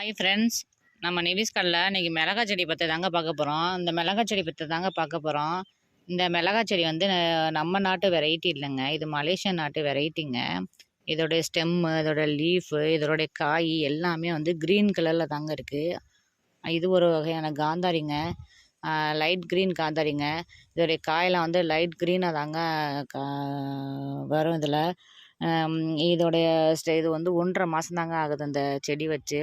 Hi friends நம்ம நிவிஸ் இன்றைக்கி இன்னைக்கு மிளகா செடி பற்றி தாங்க பார்க்க போகிறோம் இந்த மிளகா செடி பற்றி தாங்க பார்க்க போகிறோம் இந்த மிளகா செடி வந்து நம்ம நாட்டு வெரைட்டி இல்லைங்க. இது மலேசியா நாட்டு வெரைட்டிங்க இதோடைய ஸ்டெம்மு இதோட லீஃபு இதோடைய காய் எல்லாமே வந்து க்ரீன் கலரில் தாங்க இருக்குது இது ஒரு வகையான காந்தாரிங்க. Light green காந்தாரிங்க. இதோடைய காயெல்லாம் வந்து லைட் க்ரீனாக தாங்க கா வரும் இதில். இதோடைய ஸ்டே இது வந்து ஒன்றரை மாதம் தாங்க ஆகுது அந்த செடி வச்சு.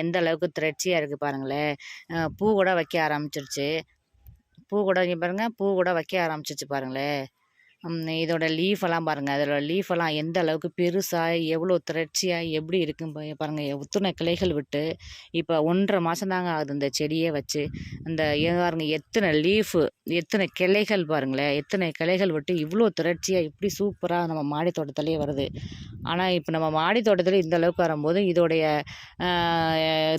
எந்த அளவுக்கு திரட்சியாக இருக்குது பாருங்களேன். பூ கூட வைக்க ஆரம்பிச்சிருச்சு. பூ கூட இங்கே பாருங்கள் பூ கூட வைக்க ஆரம்பிச்சிருச்சு பாருங்களேன். இதோட லீஃப் எல்லாம் பாருங்கள் அதோட லீஃப் எல்லாம் எந்த அளவுக்கு பெருசாக எவ்வளோ திரட்சியாக எப்படி இருக்குன்னு பாருங்கள் எத்தனை கிளைகள் விட்டு இப்போ ஒன்றரை மாதம் தாங்க ஆகுது இந்த செடியே வச்சு. இந்த பாருங்க எத்தனை லீஃபு எத்தனை கிளைகள் பாருங்களேன். எத்தனை கிளைகள் விட்டு இவ்வளோ திரட்சியாக இப்படி சூப்பராக நம்ம மாடி தோட்டத்துலேயே வருது. ஆனால் இப்போ நம்ம மாடி தோட்டத்தில் இந்த அளவுக்கு வரும்போது இதோடைய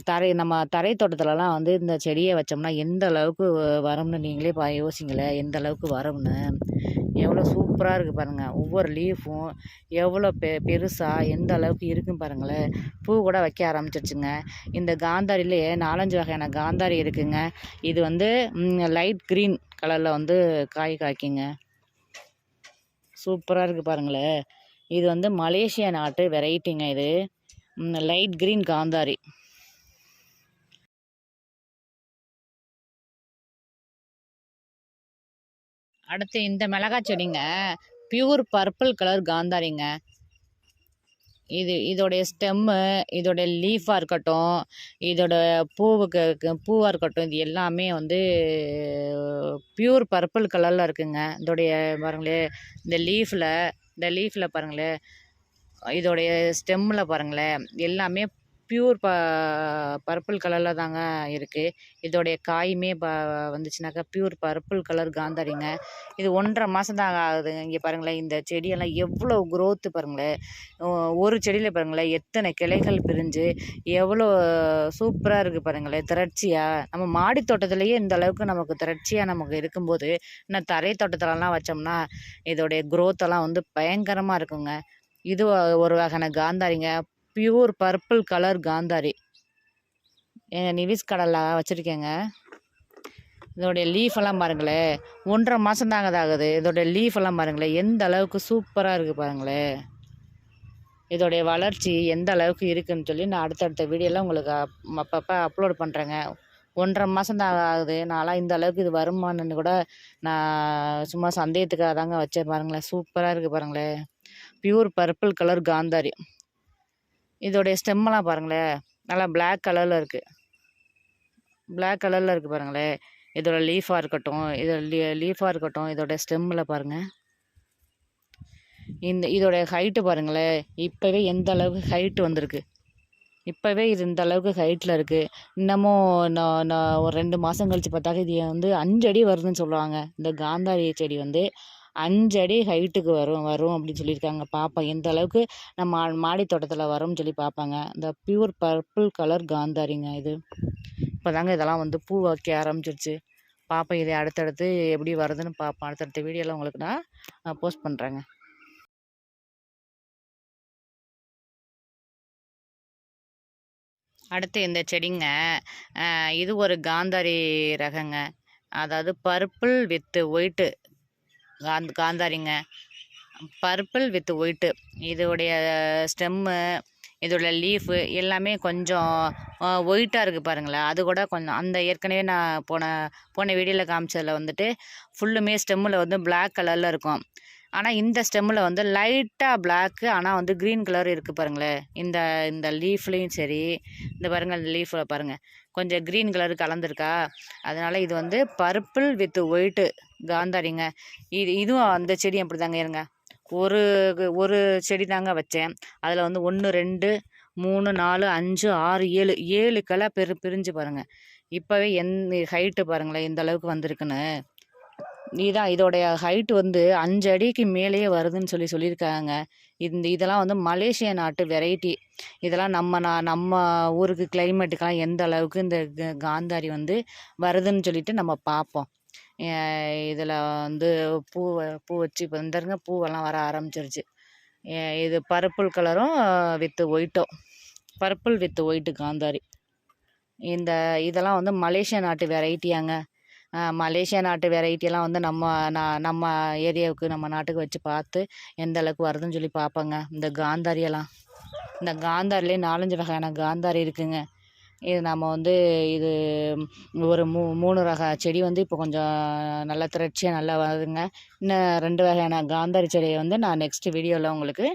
தரை நம்ம தரை தோட்டத்துலலாம் வந்து இந்த செடியை வச்சோம்னா எந்த அளவுக்கு வரும்னு நீங்களே பா யோசிங்களேன். எந்த அளவுக்கு வரும்னு. எவ்வளோ சூப்பராக இருக்குது பாருங்கள் ஒவ்வொரு லீஃபும் எவ்வளோ பெ பெருசாக எந்த அளவுக்கு இருக்குன்னு பாருங்களேன். பூ கூட வைக்க ஆரம்பிச்சிருச்சுங்க. இந்த காந்தாரிலேயே நாலஞ்சு வகையான காந்தாரி இருக்குங்க. இது வந்து லைட் க்ரீன் கலரில் வந்து காய் காய்க்குங்க. சூப்பராக இருக்குது பாருங்களேன் இது வந்து மலேசியா நாட்டு வெரைட்டிங்க இது. லைட் க்ரீன் காந்தாரி. அடுத்து இந்த மிளகாய் செடிங்க பியூர் பர்பிள் கலர் காந்தாரிங்க. இது இதோடைய ஸ்டெம்மு இதோடைய லீஃபாக இருக்கட்டும் இதோட பூவுக்கு பூவாக இருக்கட்டும் இது எல்லாமே வந்து பியூர் பர்பிள் கலரில் இருக்குங்க. இதோடைய பாருங்களேன் இந்த லீஃபில் இந்த லீஃபில் பாருங்களேன் இதோடைய ஸ்டெம்மில் பாருங்களேன் எல்லாமே ப்யூர் ப பர்பிள் கலரில் தாங்க இருக்குது இதோடைய காயுமே ப வந்துச்சுனாக்கா ப்யூர் பர்பிள் கலர் காந்தாரிங்க இது ஒன்றரை மாதம் தான் ஆகுதுங்க. இங்கே பாருங்களேன் இந்த செடியெல்லாம் எவ்வளோ க்ரோத்து பாருங்களேன். ஒரு செடியில் பாருங்களேன் எத்தனை கிளைகள் பிரிஞ்சு எவ்வளோ சூப்பராக இருக்குது பாருங்களேன் திரட்சியாக நம்ம மாடி தோட்டத்துலேயே இந்த அளவுக்கு நமக்கு திரட்சியாக நமக்கு இருக்கும்போது இன்னும் தரை தோட்டத்துலலாம் வச்சோம்னா இதோடைய க்ரோத்தெல்லாம் வந்து பயங்கரமாக இருக்குங்க. இது ஒரு வகையான காந்தாரிங்க பியூர் பர்பிள் கலர் காந்தாரி. எங்கள் நிவிஸ் கடலாக வச்சுருக்கேங்க. இதோடைய லீஃப் எல்லாம் பாருங்களேன் ஒன்றரை மாதம் தாங்க ஆகுது இதோடைய லீஃப் எல்லாம் பாருங்களேன் எந்த அளவுக்கு சூப்பராக இருக்குது பாருங்களேன் இதோடைய வளர்ச்சி எந்த அளவுக்கு இருக்குன்னு சொல்லி நான் அடுத்தடுத்த வீடியோலாம் உங்களுக்கு அப்பப்போ அப்லோட் பண்ணுறேங்க ஒன்றரை மாதம் தான் ஆகுது. நான்லாம் இந்த அளவுக்கு இது வருமானன்னு கூட நான் சும்மா சந்தேகத்துக்காக தாங்க வச்சேன் பாருங்களேன் சூப்பராக இருக்குது பாருங்களேன் பியூர் பர்பிள் கலர் காந்தாரி. இதோடைய ஸ்டெம்மெல்லாம் பாருங்களேன் நல்லா பிளாக் கலரில் இருக்குது பிளாக் கலரில் இருக்குது பாருங்களேன் இதோட லீஃபாக இருக்கட்டும் இதோட லீ லீஃபாக இருக்கட்டும் இதோட ஸ்டெம்மில் பாருங்கள் இந்த இதோடைய ஹைட்டு பாருங்களேன் இப்போவே எந்த அளவுக்கு ஹைட்டு வந்திருக்கு? இப்போவே இது இந்த அளவுக்கு ஹைட்டில் இருக்குது இன்னமும் நான் நான் ஒரு ரெண்டு மாதம் கழித்து பார்த்தாக்க இது வந்து அஞ்சடி வருதுன்னு சொல்லுவாங்க. இந்த காந்தாரி செடி வந்து அஞ்சடி ஹைட்டுக்கு வரும் வரும் அப்படின்னு சொல்லியிருக்காங்க. பார்ப்போம் எந்த அளவுக்கு நம்ம மா- மாடி தோட்டத்தில் வரும்னு சொல்லி பார்ப்பாங்க இந்த பியூர் பர்பிள் கலர் காந்தாரிங்க இது. இப்போ தாங்க இதெல்லாம் வந்து பூ வைக்க ஆரம்பிச்சிருச்சு. பார்ப்போம் இதை அடுத்தடுத்து எப்படி வருதுன்னு பார்ப்போம் அடுத்தடுத்த வீடியோவில் உங்களுக்கு நான் போஸ்ட் பண்ணுறேங்க அடுத்து இந்த செடிங்க இது ஒரு காந்தாரி ரகங்க. அதாவது பர்பிள் வித்து ஒயிட்டு காந்த் காந்தாரிங்க. Purple with white. இதோடைய ஸ்டெம்மு இதோட லீஃபு எல்லாமே கொஞ்சம் ஒயிட்டாக இருக்குது பாருங்களேன். அது கூட கொஞ்சம் அந்த ஏற்கனவே நான் போன போன வீடியோவில் காமிச்சதில் வந்துட்டு ஃபுல்லுமே ஸ்டெம்மில் வந்து பிளாக் கலரில் இருக்கும். ஆனால் இந்த ஸ்டெம்மில் வந்து லைட்டாக பிளாக்கு ஆனால் வந்து க்ரீன் கலர் இருக்குது பாருங்களேன். இந்த இந்த லீஃப்லேயும் சரி இந்த பாருங்கள் இந்த லீஃபில் பாருங்கள் கொஞ்சம் க்ரீன் கலர் கலந்துருக்கா. அதனால் இது வந்து பர்பிள் வித் ஒயிட்டு. காந்தாரிங்க இது இதுவும் அந்த செடியும் அப்படி தாங்க இருங்க. ஒரு ஒரு செடி தாங்க வச்சேன். அதில் வந்து ஒன்று ரெண்டு மூணு நாலு அஞ்சு ஆறு ஏழு ஏழு கிளை பெரு பிரிஞ்சு பாருங்கள் இப்போவே எந் ஹைட்டு பாருங்களேன் இந்த அளவுக்கு வந்திருக்குன்னு. இதான் இதோடைய ஹைட் வந்து அஞ்சு அடிக்கு மேலேயே வருதுன்னு சொல்லி சொல்லியிருக்காங்க. இந்த இதெல்லாம் வந்து மலேசியா நாட்டு வெரைட்டி இதெல்லாம் நம்ம நான் நம்ம ஊருக்கு கிளைமேட்டுக்கெல்லாம் எந்த அளவுக்கு இந்த க- காந்தாரி வந்து வருதுன்னு சொல்லிட்டு நம்ம பார்ப்போம். இதில் வந்து பூ பூ வச்சு இப்போ இந்தருங்க பூவெல்லாம் வர ஆரம்பிச்சிருச்சு. இது பர்பிள் கலரும் வித்து ஒயிட்டும். பர்பிள் வித் ஒயிட்டு காந்தாரி. இந்த இதெல்லாம் வந்து மலேசியா நாட்டு வெரைட்டியாங்க மலேசியா நாட்டு வெரைட்டியெல்லாம் வந்து நம்ம நான் நம்ம ஏரியாவுக்கு நம்ம நாட்டுக்கு வச்சு பார்த்து எந்த அளவுக்கு வருதுன்னு சொல்லி பார்ப்பேங்க. இந்த காந்தாரியெல்லாம் இந்த காந்தாரிலே நாலஞ்சு வகையான காந்தாரி இருக்குங்க. இது நம்ம வந்து இது ஒரு மூ மூணு ரக செடி வந்து இப்போ கொஞ்சம் நல்லா திரட்சியாக நல்லா வருதுங்க. இன்னும் ரெண்டு வகையான காந்தாரி செடியை வந்து நான் நெக்ஸ்ட் வீடியோவில் உங்களுக்கு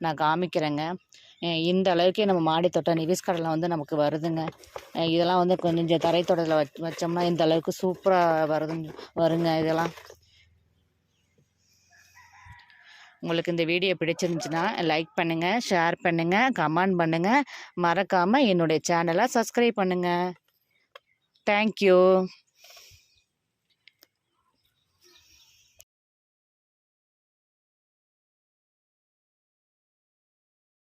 நான் காமிக்கிறேங்க. இந்த அளவுக்கு நம்ம மாடி தோட்டம் நிவிஸ் கடலை வந்து நமக்கு வருதுங்க. இதெல்லாம் வந்து கொஞ்சம் தரை தோட்டத்தில் வச் வச்சோம்னா இந்த அளவுக்கு சூப்பராக வருதுங்க வருங்க இதெல்லாம். உங்களுக்கு இந்த வீடியோ பிடிச்சிருந்துச்சுன்னா லைக் பண்ணுங்கள் ஷேர் பண்ணுங்கள் கமெண்ட் பண்ணுங்கள் மறக்காமல் என்னுடைய சேனலை சப்ஸ்கிரைப் பண்ணுங்கள் தேங்க்யூ